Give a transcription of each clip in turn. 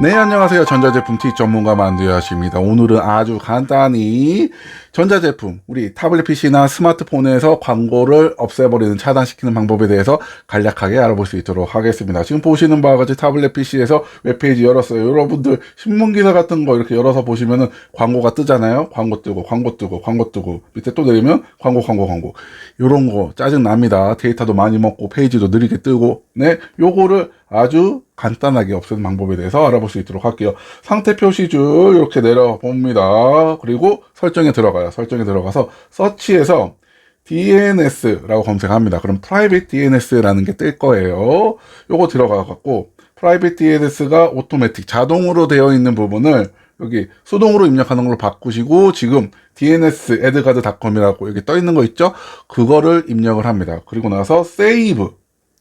네, 안녕하세요. 전자제품 T 전문가 만두야십니다. 오늘은 아주 간단히 전자제품, 우리 타블릿 PC나 스마트폰에서 광고를 없애버리는 차단시키는 방법에 대해서 간략하게 알아볼 수 있도록 하겠습니다. 지금 보시는 바와 같이 타블릿 PC에서 웹페이지 열었어요. 여러분들 신문기사 같은 거 이렇게 열어서 보시면은 광고가 뜨잖아요. 광고 뜨고, 광고 뜨고, 광고 뜨고, 밑에 또 내리면 광고, 광고, 광고. 요런 거 짜증 납니다. 데이터도 많이 먹고, 페이지도 느리게 뜨고, 네. 요거를 아주 간단하게 없애는 방법에 대해서 알아볼 수 있도록 할게요. 상태 표시줄 이렇게 내려봅니다. 그리고 설정에 들어가요. 설정에 들어가서 서치에서 DNS라고 검색합니다. 그럼 private DNS라는 게 뜰 거예요. 요거 들어가 갖고 private DNS가 오토매틱 자동으로 되어 있는 부분을 여기 수동으로 입력하는 걸로 바꾸시고 지금 DNS adguard.com이라고 여기 떠 있는 거 있죠? 그거를 입력을 합니다. 그리고 나서 save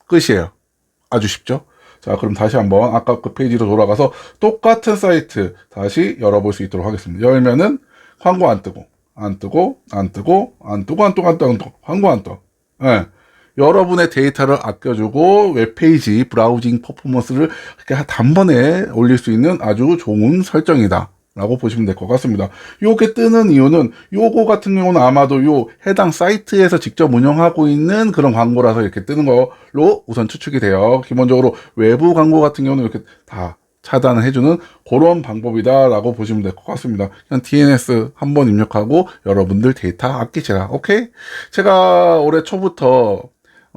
끝이에요. 아주 쉽죠? 자, 그럼 다시 한번 아까 그 페이지로 돌아가서 똑같은 사이트 다시 열어볼 수 있도록 하겠습니다. 열면은 광고 안 뜨고, 안 뜨고, 안 뜨고, 안 뜨고, 안 뜨고, 안 뜨고, 안 뜨고, 광고 안 떠. 예. 여러분의 데이터를 아껴주고 웹페이지 브라우징 퍼포먼스를 이렇게 단번에 올릴 수 있는 아주 좋은 설정이다. 라고 보시면 될 것 같습니다. 요게 뜨는 이유는 요거 같은 경우는 아마도 요 해당 사이트에서 직접 운영하고 있는 그런 광고라서 이렇게 뜨는 걸로 우선 추측이 돼요. 기본적으로 외부 광고 같은 경우는 이렇게 다 차단을 해주는 그런 방법이다라고 보시면 될 것 같습니다. 그냥 DNS 한 번 입력하고 여러분들 데이터 아끼시라. 오케이? 제가 올해 초부터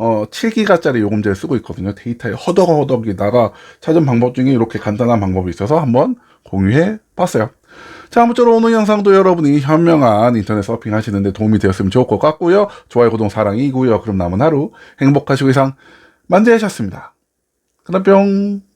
어, 7기가짜리 요금제를 쓰고 있거든요. 데이터에 허덕허덕이다가 찾은 방법 중에 이렇게 간단한 방법이 있어서 한번 공유해 봤어요. 자, 아무쪼록 오늘 영상도 여러분이 현명한 인터넷 서핑 하시는데 도움이 되었으면 좋을 것 같고요. 좋아요, 구독, 사랑이고요. 그럼 남은 하루 행복하시고 이상 만재하셨습니다. 그럼 뿅.